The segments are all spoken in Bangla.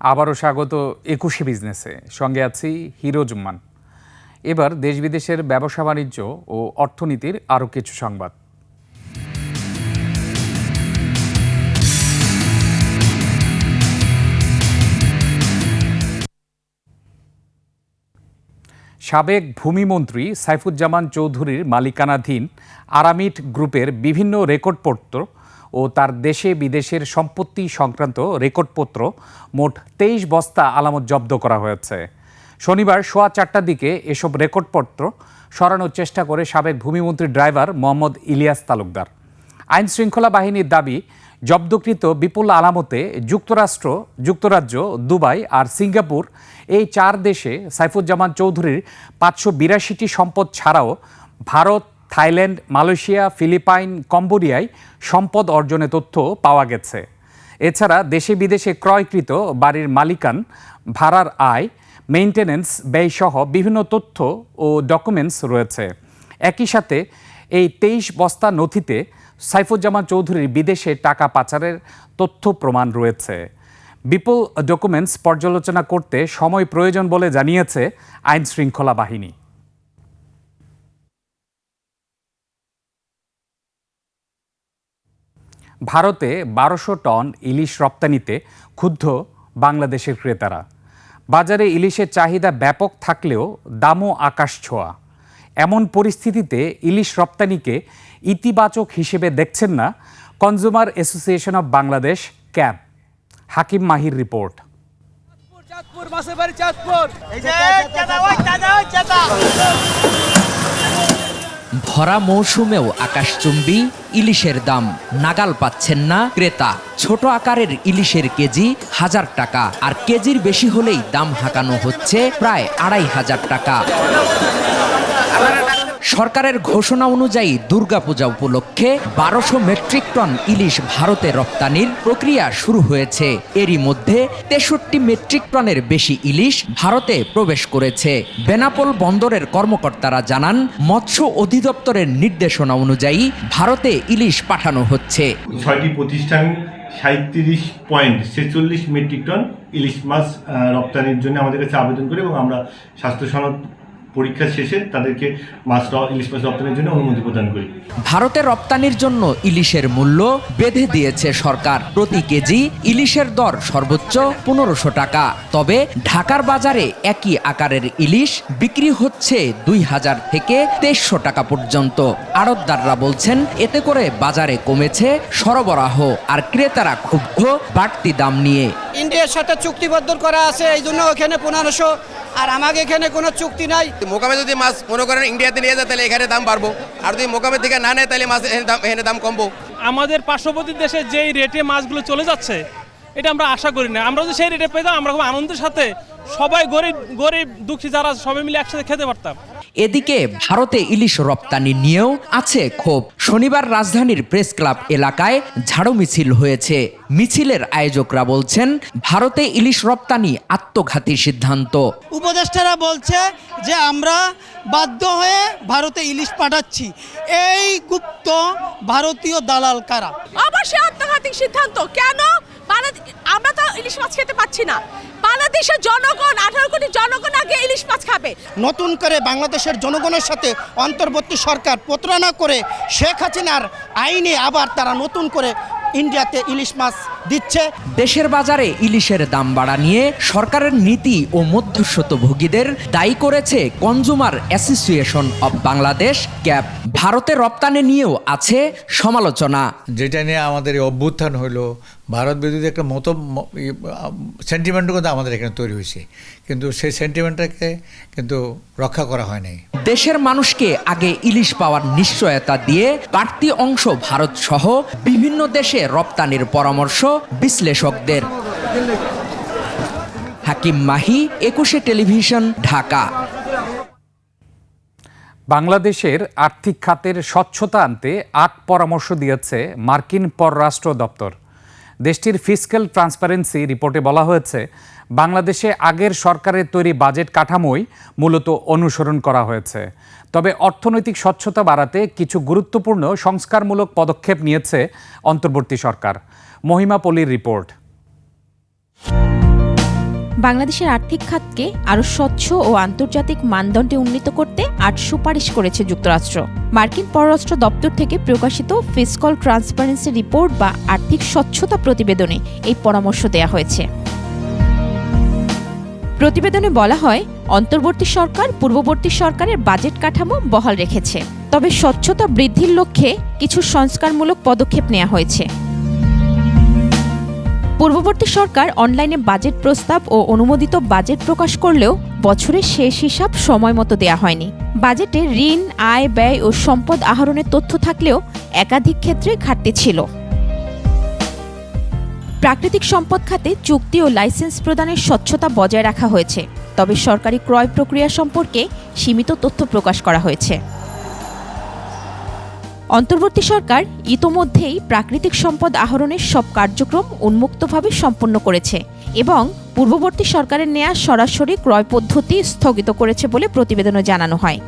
আবারও স্বাগত একুশে বিজনেসে। সঙ্গে আছি হিরো জুম্মান। এবার দেশ বিদেশের ব্যবসা বাণিজ্য ও অর্থনীতির আরও কিছু সংবাদ। সাবেক ভূমিমন্ত্রী সাইফুজ্জামান চৌধুরীর মালিকানাধীন আরামিট গ্রুপের বিভিন্ন রেকর্ডপত্র ও তার দেশে বিদেশের সম্পত্তি সংক্রান্ত রেকর্ডপত্র মোট তেইশ বস্তা আলামত জব্দ করা হয়েছে। শনিবার সোয়া চারটার দিকে এসব রেকর্ডপত্র সরানোর চেষ্টা করে সাবেক ভূমিমন্ত্রীর ড্রাইভার মোহাম্মদ ইলিয়াস তালুকদার। আইন শৃঙ্খলা বাহিনীর দাবি, জব্দকৃত বিপুল আলামতে যুক্তরাষ্ট্র, যুক্তরাজ্য, দুবাই আর সিঙ্গাপুর এই চার দেশে সাইফুজ্জামান চৌধুরীর পাঁচশো বিরাশিটি সম্পদ ছাড়াও ভারত থাইল্যান্ড, মালয়েশিয়া, ফিলিপাইন, কম্বোডিয়ায় সম্পদ অর্জনের তথ্য পাওয়া গেছে। এছাড়া দেশে বিদেশে ক্রয়কৃত বাড়ির মালিকান, ভাড়ার আয়, মেইনটেনেন্স ব্যয়সহ বিভিন্ন তথ্য ও ডকুমেন্টস রয়েছে। একই সাথে এই তেইশ বস্তা নথিতে সাইফুজ্জামান চৌধুরীর বিদেশে টাকা পাচারের তথ্য প্রমাণ রয়েছে। বিপুল ডকুমেন্টস পর্যালোচনা করতে সময় প্রয়োজন বলে জানিয়েছে আইন শৃঙ্খলা বাহিনী। ভারতে বারোশো টন ইলিশ রপ্তানিতে ক্ষুব্ধ বাংলাদেশের ক্রেতারা। বাজারে ইলিশের চাহিদা ব্যাপক থাকলেও দামও আকাশ ছোঁয়া। এমন পরিস্থিতিতে ইলিশ রপ্তানিকে ইতিবাচক হিসেবে দেখছেন না consumer association of Bangladesh CAB. Hakim Mahir report. Chandpur মাসের বাড়ি চাঁদপুর। ভরা মৌসুমেও আকাশচুম্বী, ইলিশের দাম নাগাল পাচ্ছেন না ক্রেতা। ছোট আকারের ইলিশের কেজি হাজার টাকা, আর কেজির বেশি হলেই দাম হাঁকানো হচ্ছে প্রায় আড়াই হাজার টাকা। সরকারের ঘোষণা অনুযায়ী দুর্গাপূজা উপলক্ষে বারোশো মেট্রিক টন ইলিশ ভারতে রপ্তানির প্রক্রিয়া শুরু হয়েছে। এরই মধ্যে তেষট্টি মেট্রিক টনের বেশি ইলিশ ভারতে প্রবেশ করেছে। বেনাপোল বন্দরের কর্মকর্তারা জানান, মৎস্য অধিদপ্তরের নির্দেশনা অনুযায়ী ভারতে ইলিশ পাঠানো হচ্ছে। ছয়টি প্রতিষ্ঠান সাঁত্রিশ পয়েন্ট ছেচল্লিশ মেট্রিক টন ইলিশ মাছ রপ্তানির জন্য আমাদের কাছে আবেদন করি এবং আমরা স্বাস্থ্য সনদ পরীক্ষা শেষে তাদেরকে মাছ ইলিশ মাছ রপ্তানির জন্য অনুমতি প্রদান করি। ভারতে রপ্তানির জন্য ইলিশের মূল্য বেঁধে দিয়েছে সরকার। প্রতি কেজি ইলিশের দর সর্বোচ্চ পনেরোশো টাকা। তবে ঢাকার বাজারে একই আকারের ইলিশ বিক্রি হচ্ছে দুই হাজার থেকে তেইশশো টাকা পর্যন্ত। আড়তদাররা বলছেন, এতে করে বাজারে কমেছে সরবরাহ। আর ক্রেতারা ক্ষুব্ধ বাড়তি দাম নিয়ে। ইন্ডিয়ার সাথে চুক্তিবদ্ধ করা আছে এই জন্য ওখানে পনেরোশো। আর আমাকে এখানে কোনো চুক্তি নাই। মোকামে যদি মাছ মনে করেন ইন্ডিয়াতে নিয়ে যায় তাহলে এখানে দাম বাড়বো। আর যদি মোকামের থেকে না নেয় তাহলে মাছ এখানে দাম এখানে দাম কমবো। আমাদের পার্শ্ববর্তী দেশে যেই রেটে মাছগুলো চলে যাচ্ছে এটা আমরা আশা করি না। আমরা যদি সেই রেটে পেতাম আমরা খুব আনন্দের সাথে সবাই গরিব গরিব দুঃখী যারা সবাই মিলে একসাথে খেতে পারতাম। এদিকে ভারতে ইলিশ রপ্তানি নিয়েও আছে ক্ষোভ। শনিবার রাজধানীর প্রেস ক্লাব এলাকায় ঝাড়ু মিছিল হয়েছে। মিছিলের আয়োজকরা বলছেন ভারতে ইলিশ রপ্তানি আত্মঘাতী সিদ্ধান্ত। উপদেষ্টারা বলছে যে আমরা বাধ্য হয়ে ভারতে ইলিশ পাঠাচ্ছি। এই গুপ্ত ভারতীয় দালাল কারা? অবশ্যই আত্মঘাতী সিদ্ধান্ত। কেন? বাংলাদেশ আমরা তো ইলিশ মাছ খেতে পাচ্ছি না। বাংলাদেশের জনগণ আঠারো কোটি জনগণ আগে ইলিশ মাছ খাবে। নতুন করে বাংলাদেশের জনগণের সাথে অন্তর্বর্তী সরকার প্রতারণা করে শেখ হাসিনার আইনে আবার তারা নতুন করে ইন্ডিয়াতে ইলিশ মাছ দিচ্ছে। দেশের বাজারে ইলিশের দাম বাড়া নিয়ে সরকারের নীতি ও মধ্যস্বত্বভোগীদের দায়ী করেছে consumer association of Bangladesh CAB. ভারতে রপ্তানি নিয়েও আছে সমালোচনা। যেটা নিয়ে আমাদের অভ্যুত্থান হলো ভারত বিরোধী একটা মতো সেন্টিমেন্টও কিন্তু আমাদের এখানে তৈরি হয়েছে। কিন্তু সেই সেন্টিমেন্টটাকে কিন্তু রক্ষা করা হয় নাই। দেশের মানুষকে আগে ইলিশ পাওয়ার নিশ্চয়তা দিয়ে বাড়তি অংশ ভারত সহ বিভিন্ন দেশে রপ্তানির পরামর্শ বিশ্লেষকদের। হাকিম মাহি একুশে টেলিভিশন ঢাকা। বাংলাদেশের আর্থিক খাতের স্বচ্ছতা আনতে আট পরামর্শ দিয়েছে মার্কিন পররাষ্ট্র দপ্তর। দেশটির ফিসক্যাল ট্রান্সপারেন্সি রিপোর্টে বলা হয়েছে, বাংলাদেশে আগের সরকারের তৈরি বাজেট কাঠামোই মূলত অনুসরণ করা হয়েছে। তবে অর্থনৈতিক স্বচ্ছতা বাড়াতে কিছু গুরুত্বপূর্ণ, সংস্কারমূলক পদক্ষেপ নিয়েছে অন্তর্বর্তী সরকার। মহিমা পলির রিপোর্ট বাংলাদেশের আর্থিক খাতকে আরও স্বচ্ছ ও আন্তর্জাতিক মানদণ্ডে উন্নীত করতে আট সুপারিশ করেছে যুক্তরাষ্ট্র। মার্কিন পররাষ্ট্র দপ্তর থেকে প্রকাশিত ফিসকল ট্রান্সপারেন্সি রিপোর্ট বা আর্থিক স্বচ্ছতা প্রতিবেদনে এই পরামর্শ দেয়া হয়েছে। প্রতিবেদনে বলা হয়, অন্তর্বর্তী সরকার পূর্ববর্তী সরকারের বাজেট কাঠামো বহাল রেখেছে। তবে স্বচ্ছতা বৃদ্ধির লক্ষ্যে কিছু সংস্কারমূলক পদক্ষেপ নেওয়া হয়েছে। পূর্ববর্তী সরকার অনলাইনে বাজেট প্রস্তাব ও অনুমোদিত বাজেট প্রকাশ করলেও বছরের শেষ হিসাব সময় মতো দেয়া হয়নি। বাজেটে ঋণ, আয়, ব্যয় ও সম্পদ আহরণের তথ্য থাকলেও একাধিক ক্ষেত্রে ঘাটতি ছিল। প্রাকৃতিক সম্পদ খাতে চুক্তি ও লাইসেন্স প্রদানের স্বচ্ছতা বজায় রাখা হয়েছে, তবে সরকারি ক্রয় প্রক্রিয়া সম্পর্কে সীমিত তথ্য প্রকাশ করা হয়েছে। অন্তর্বর্তী সরকার ইতোমধ্যেই প্রাকৃতিক সম্পদ আহরণের সব কার্যক্রম উন্মুক্তভাবে সম্পন্ন করেছে এবং পূর্ববর্তী সরকারের নেয়া সরাসরি ক্রয় পদ্ধতি স্থগিত করেছে বলে প্রতিবেদনে জানানো হয়।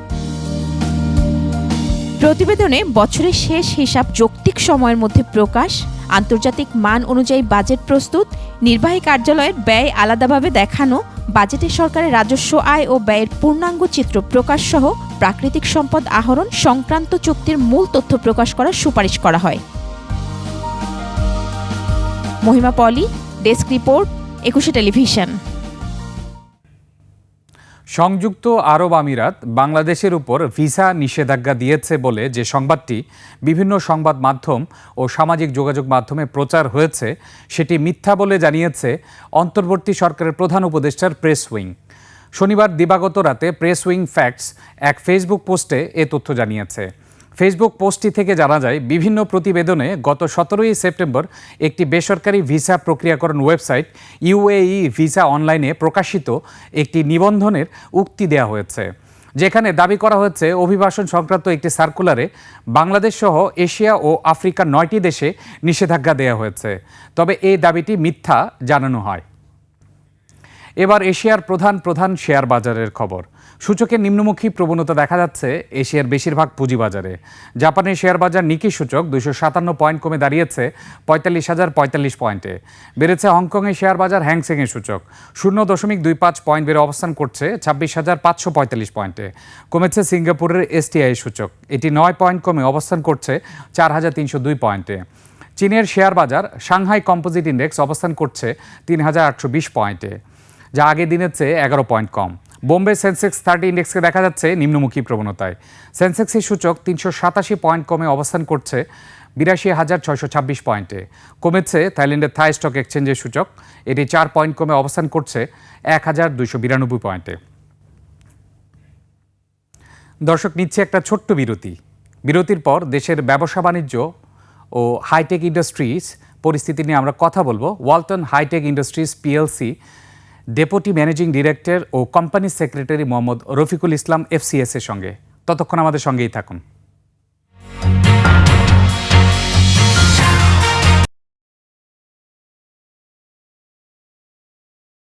প্রতিবেদনে বছরের শেষ হিসাব যৌক্তিক সময়ের মধ্যে প্রকাশ, আন্তর্জাতিক মান অনুযায়ী বাজেট প্রস্তুত, নির্বাহী কার্যালয়ের ব্যয় আলাদাভাবে দেখানো, বাজেটে সরকারের রাজস্ব আয় ও ব্যয়ের পূর্ণাঙ্গ চিত্র প্রকাশ সহ প্রাকৃতিক সম্পদ আহরণ সংক্রান্ত চুক্তির মূল তথ্য প্রকাশ করার সুপারিশ করা হয়। Mahima Poli, desk report, Ekushey television. সংযুক্ত আরব আমিরাত বাংলাদেশের উপর ভিসা নিষেধাজ্ঞা দিয়েছে বলে যে সংবাদটি বিভিন্ন সংবাদ মাধ্যম ও সামাজিক যোগাযোগ মাধ্যমে প্রচার হয়েছে, সেটি মিথ্যা বলে জানিয়েছে অন্তর্বর্তী সরকারের প্রধান উপদেষ্টার প্রেস উইং। শনিবার দিবাগত রাতে প্রেস উইং ফ্যাক্টস এক ফেসবুক পোস্টে এ তথ্য জানিয়েছে। ফেসবুক পোস্টটি থেকে জানা যায়, বিভিন্ন প্রতিবেদনে গত সতেরোই সেপ্টেম্বর একটি বেসরকারি ভিসা প্রক্রিয়াকরণ ওয়েবসাইট ইউএই ভিসা অনলাইনে প্রকাশিত একটি নিবন্ধনের উক্তি দেওয়া হয়েছে। যেখানে দাবি করা হয়েছে, অভিবাসন সংক্রান্ত একটি সার্কুলারে বাংলাদেশ সহ এশিয়া ও আফ্রিকার নয়টি দেশে নিষেধাজ্ঞা দেওয়া হয়েছে। তবে এই দাবিটি মিথ্যা জানানো হয়। এবার এশিয়ার প্রধান প্রধান শেয়ার বাজারের খবর। সূচকের নিম্নমুখী প্রবণতা দেখা যাচ্ছে এশিয়ার বেশিরভাগ পুঁজিবাজারে। জাপানের শেয়ার বাজার নিকি সূচক দুশো সাতান্ন পয়েন্ট কমে দাঁড়িয়েছে পঁয়তাল্লিশ হাজার পঁয়তাল্লিশ পয়েন্টে। বেড়েছে হংকংয়ের শেয়ার বাজার হ্যাংসেংয়ের সূচক। শূন্য দশমিক দুই পাঁচ পয়েন্ট বেড়ে অবস্থান করছে ছাব্বিশ হাজার পাঁচশো পঁয়তাল্লিশ পয়েন্টে। কমেছে সিঙ্গাপুরের এসটিআই সূচক। এটি নয় পয়েন্ট কমে অবস্থান করছে চার হাজার তিনশো দুই পয়েন্টে। চীনের শেয়ার বাজার সাংহাই কম্পোজিট ইন্ডেক্স অবস্থান করছে তিন হাজার আটশো বিশ পয়েন্টে, যা আগের দিনের চেয়ে এগারো পয়েন্ট কম। বোম্বে সেন্সেক্স থার্টি ইন্ডেক্সকে দেখা যাচ্ছে নিম্নমুখী প্রবণতায়। সেন্সেক্সের সূচক তিনশো সাতাশি পয়েন্ট কমে অবস্থান করছে বিরাশি হাজার ছয়শো ছাব্বিশ পয়েন্টে। কমেছে থাইল্যান্ডের থাই স্টক এক্সচেঞ্জের সূচক। এটি চার পয়েন্ট কমে অবস্থান করছে এক হাজার দুইশো বিরানব্বই পয়েন্টে। দর্শক, নিচ্ছে একটা ছোট্ট বিরতি। বিরতির পর দেশের ব্যবসা বাণিজ্য ও হাইটেক ইন্ডাস্ট্রিজ পরিস্থিতি নিয়ে আমরা কথা বলব। Walton hi-tech industries PLC deputy managing director ও company secretary Mohammad Rafiqul Islam FCS এর সঙ্গে। ততক্ষণ আমাদের সঙ্গেই থাকুন।